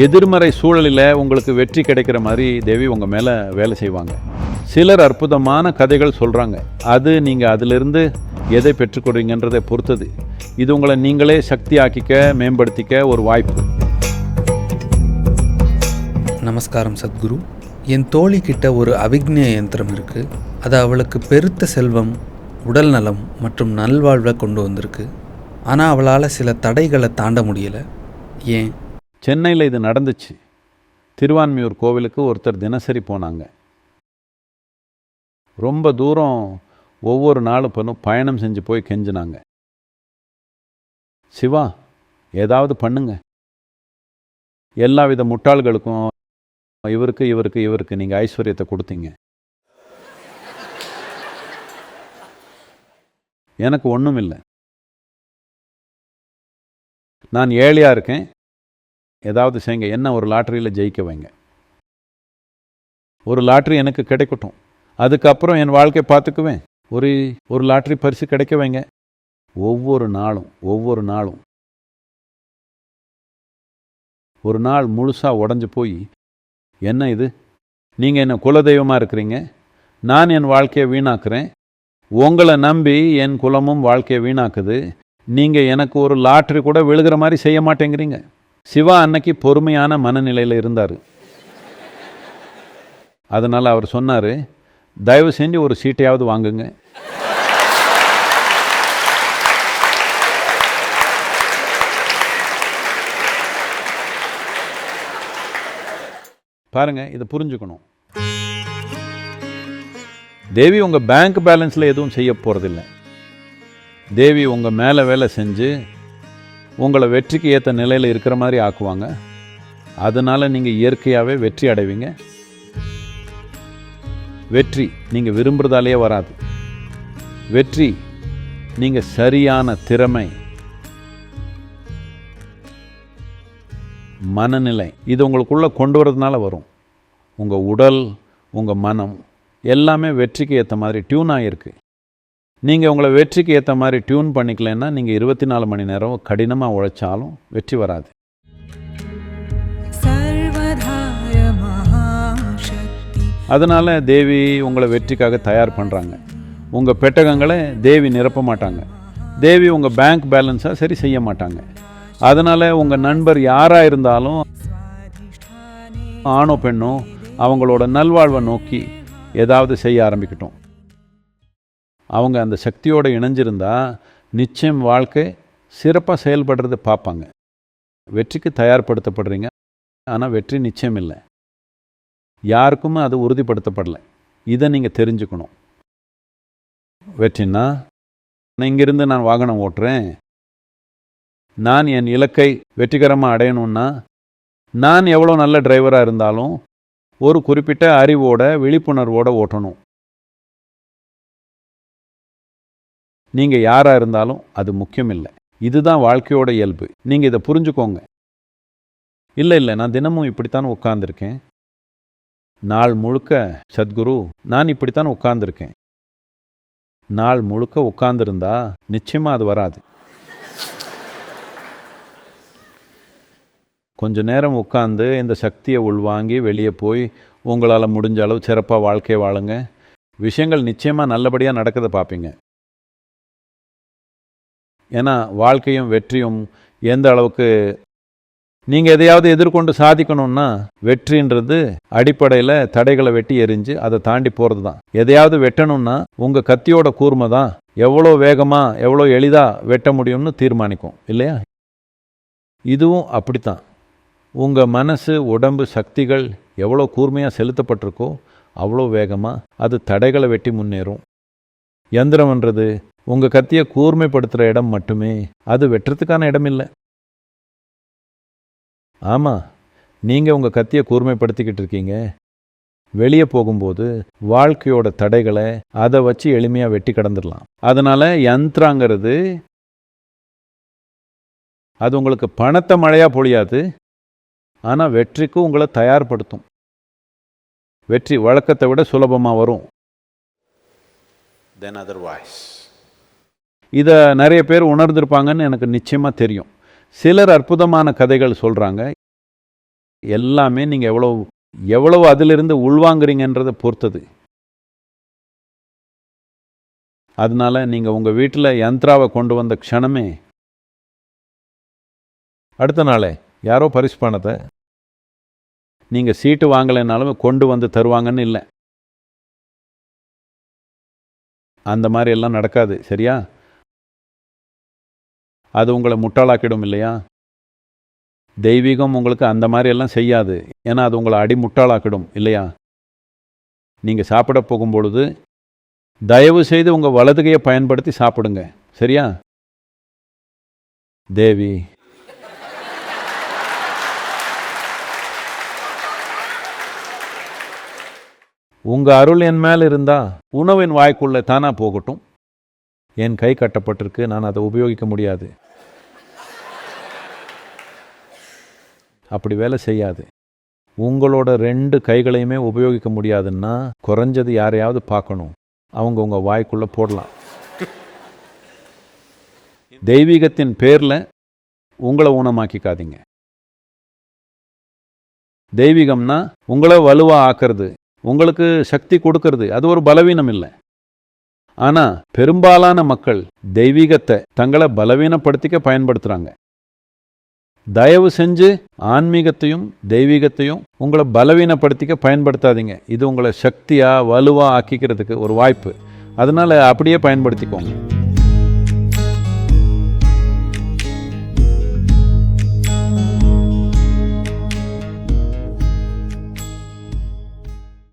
எதிர்மறை சூழலில் உங்களுக்கு வெற்றி கிடைக்கிற மாதிரி தேவி உங்கள் மேலே வேலை செய்வாங்க. சிலர் அற்புதமான கதைகள் சொல்கிறாங்க அது நீங்கள் அதிலிருந்து எதை பெற்றுக்கொள்றீங்கன்றதை பொறுத்தது. இது உங்களை நீங்களே சக்தி ஆக்கிக்க மேம்படுத்திக்க ஒரு வாய்ப்பு. நமஸ்காரம் சத்குரு. என் தோழி கிட்ட ஒரு அவிக்னிய யந்திரம் இருக்குது அது அவளுக்கு பெருத்த செல்வம் உடல் நலம் மற்றும் நல்வாழ்வை கொண்டு வந்திருக்கு. ஆனால் அவளால் சில தடைகளை தாண்ட முடியல. ஏன்? சென்னையில் இது நடந்துச்சு. திருவான்மியூர் கோவிலுக்கு ஒருத்தர் தினசரி போனாங்க. ரொம்ப தூரம் ஒவ்வொரு நாளும் பண்ணும் பயணம் செஞ்சு போய் கெஞ்சினாங்க. சிவா ஏதாவது பண்ணுங்க. எல்லா வித முட்டாள்களுக்கும் இவருக்கு இவருக்கு இவருக்கு நீங்கள் ஐஸ்வர்யத்தை கொடுத்தீங்க. எனக்கு ஒன்றும் இல்லை நான் ஏழையாக இருக்கேன். ஏதாவது செய்யுங்க. என்ன ஒரு லாட்டரியில் ஜெயிக்க வைங்க. ஒரு லாட்ரி எனக்கு கிடைக்கட்டும். அதுக்கப்புறம் என் வாழ்க்கையை பார்த்துக்குவேன். ஒரு ஒரு லாட்ரி பரிசு கிடைக்க வைங்க. ஒவ்வொரு நாளும் ஒவ்வொரு நாளும். ஒரு நாள் முழுசாக உடஞ்சி போய் என்ன இது? நீங்கள் என்ன குலதெய்வமாக இருக்கிறீங்க? நான் என் வாழ்க்கையை வீணாக்குறேன். உங்களை நம்பி என் குலமும் வாழ்க்கையை வீணாக்குது. நீங்கள் எனக்கு ஒரு லாட்ரி கூட விழுகிற மாதிரி செய்ய மாட்டேங்கிறீங்க. சிவா அன்னைக்கு பொறுமையான மனநிலையில் இருந்தார். அதனால் அவர் சொன்னார் தயவு செஞ்சு ஒரு சீட்டையாவது வாங்குங்க. பாருங்கள் இதை புரிஞ்சுக்கணும். தேவி உங்கள் பேங்க் பேலன்ஸில் எதுவும் செய்ய போகிறதில்ல தேவி உங்கள் மேலே வேலை செஞ்சு உங்களை வெற்றிக்கு ஏற்ற நிலையில் இருக்கிற மாதிரி ஆக்குவாங்க. அதனால் நீங்கள் இயற்கையாகவே வெற்றி அடைவீங்க. வெற்றி நீங்கள் விரும்புகிறதாலேயே வராது. வெற்றி நீங்கள் சரியான திறமை. மனநிலை இது உங்களுக்குள்ளே கொண்டு வரதுனால வரும். உங்கள் உடல் உங்கள் மனம் எல்லாமே வெற்றிக்கு ஏற்ற மாதிரி டியூன் ஆகிருக்கு நீங்கள் உங்களை வெற்றிக்கு ஏற்ற மாதிரி டியூன் பண்ணிக்கலன்னா நீங்கள் இருபத்தி நாலு மணி நேரம் கடினமாக உழைச்சாலும் வெற்றி வராது. அதனால் தேவி உங்களை வெற்றிக்காக தயார் பண்ணுறாங்க உங்கள் பெட்டகங்களை தேவி நிரப்ப மாட்டாங்க. தேவி உங்கள் பேங்க் பேலன்ஸாக சரி செய்ய மாட்டாங்க. அதனால் உங்கள் நண்பர் யாராக இருந்தாலும் ஆணோ பெண்ணோ அவங்களோட நல்வாழ்வை நோக்கி ஏதாவது செய்ய ஆரம்பிக்கட்டும். அவங்க அந்த சக்தியோடு இணைஞ்சிருந்தா நிச்சயம் வாழ்க்கை சிறப்பாக செயல்படுறதை பார்ப்பாங்க. வெற்றிக்கு தயார்படுத்தப்படுறீங்க. ஆனால் வெற்றி நிச்சயம் இல்லை. யாருக்குமே அது உறுதிப்படுத்தப்படலை. இதை நீங்கள் தெரிஞ்சுக்கணும். வெற்றின்னா நான் இங்கிருந்து நான் வாகனம் ஓட்டுறேன். நான் என் இலக்கை வெற்றிகரமாக அடையணும்னா நான் எவ்வளோ நல்ல டிரைவராக இருந்தாலும் ஒரு குறிப்பிட்ட அறிவோட விழிப்புணர்வோடு ஓட்டணும். நீங்கள் யாராக இருந்தாலும் அது முக்கியம் இல்லை இதுதான் வாழ்க்கையோட இயல்பு. நீங்கள் இதை புரிஞ்சுக்கோங்க. இல்லை இல்லை நான் தினமும் இப்படித்தான் உட்காந்துருக்கேன் நாள் முழுக்க சத்குரு நான் இப்படித்தான் உட்காந்துருக்கேன் நாள் முழுக்க உட்காந்துருந்தா நிச்சயமாக அது வராது. கொஞ்ச நேரம் உட்காந்து இந்த சக்தியை உள்வாங்கி வெளியே போய் உங்களால் முடிஞ்ச அளவு சிறப்பாக வாழ்க்கையை வாழுங்க. விஷயங்கள் நிச்சயமாக நல்லபடியாக நடக்கிறத பார்ப்பீங்க ஏன்னா வாழ்க்கையும் வெற்றியும் எந்த அளவுக்கு நீங்கள் எதையாவது எதிர்கொண்டு சாதிக்கணும்னா வெற்றின்றது அடிப்படையில் தடைகளை வெட்டி எரிஞ்சு அதை தாண்டி போகிறது தான் எதையாவது வெட்டணும்னா உங்கள் கத்தியோட கூர்மை தான் எவ்வளோ வேகமாக எவ்வளோ எளிதாக வெட்ட முடியும்னு தீர்மானிக்கும் இல்லையா? இதுவும் அப்படித்தான். உங்கள் மனசு உடம்பு சக்திகள் எவ்வளோ கூர்மையாக செலுத்தப்பட்டிருக்கோ அவ்வளோ வேகமாக அது தடைகளை வெட்டி முன்னேறும். யந்திரம்ன்றது உங்கள் கத்தியை கூர்மைப்படுத்துகிற இடம் மட்டுமே. அது வெட்டுறதுக்கான இடம் இல்லை. ஆமாம் நீங்கள் உங்கள் கத்தியை கூர்மைப்படுத்திக்கிட்டு இருக்கீங்க. வெளியே போகும்போது வாழ்க்கையோட தடைகளை அதை வச்சு எளிமையாக வெட்டி கடந்துடலாம் அதனால் யந்திராங்கிறது அது உங்களுக்கு பணத்தை மழையாக பொழியாது. ஆனால் வெற்றிக்கு உங்களை தயார்படுத்தும். வெற்றி வழக்கத்தை விட சுலபமாக வரும். தென் அதர்வாய்ஸ் இதை நிறைய பேர் உணர்ந்திருப்பாங்கன்னு எனக்கு நிச்சயமாக தெரியும். சிலர் அற்புதமான கதைகள் சொல்கிறாங்க எல்லாமே நீங்கள் எவ்வளோ எவ்வளவு அதிலிருந்து உள்வாங்குறீங்கன்றதை பொறுத்தது. அதனால நீங்கள் உங்கள் வீட்டில் யந்த்ராவை கொண்டு வந்த க்ஷணமே. அடுத்த நாளே யாரோ பரிசு பணத்தை நீங்கள் சீட்டு வாங்கலைனாலும் கொண்டு வந்து தருவாங்கன்னு இல்லை. அந்த மாதிரி எல்லாம் நடக்காது சரியா? அது உங்களை முட்டாளாக்கிடும் இல்லையா? தெய்வீகம் உங்களுக்கு அந்த மாதிரி எல்லாம் செய்யாது. ஏன்னா அது உங்களை அடி முட்டாளாக்கிடும் இல்லையா? நீங்கள் சாப்பிட போகும்பொழுது தயவு செய்து உங்கள் வலதுகையை பயன்படுத்தி சாப்பிடுங்க. சரியா? தேவி. உங்கள் அருள் என் மேல் இருந்தால் உணவின் வாய்க்குள்ளே தானாக போகட்டும். என் கை கட்டப்பட்டிருக்கு. நான் அதை உபயோகிக்க முடியாது. அப்படி வேலை செய்யாது. உங்களோட ரெண்டு கைகளையுமே உபயோகிக்க முடியாதுன்னா குறைஞ்சது யாரையாவது பார்க்கணும். அவங்க உங்க வாய்க்குள்ள போடலாம். தெய்வீகத்தின் பேர்ல உங்களை ஊனமாக்கிக்காதீங்க. தெய்வீகம்னா உங்களை வலுவா ஆக்கிறது உங்களுக்கு சக்தி கொடுக்கறது அது ஒரு பலவீனம் இல்லை. ஆனா பெரும்பாலான மக்கள் தெய்வீகத்தை தங்களை பலவீனப்படுத்திக்க பயன்படுத்துறாங்க. தயவு செஞ்சு ஆன்மீகத்தையும் தெய்வீகத்தையும் உங்களை பலவீனப்படுத்திக்க பயன்படுத்தாதீங்க. இது உங்களை சக்தியாக வலுவாக ஆக்கிக்கிறதுக்கு ஒரு வாய்ப்பு. அதனால் அப்படியே பயன்படுத்திக்கோங்க.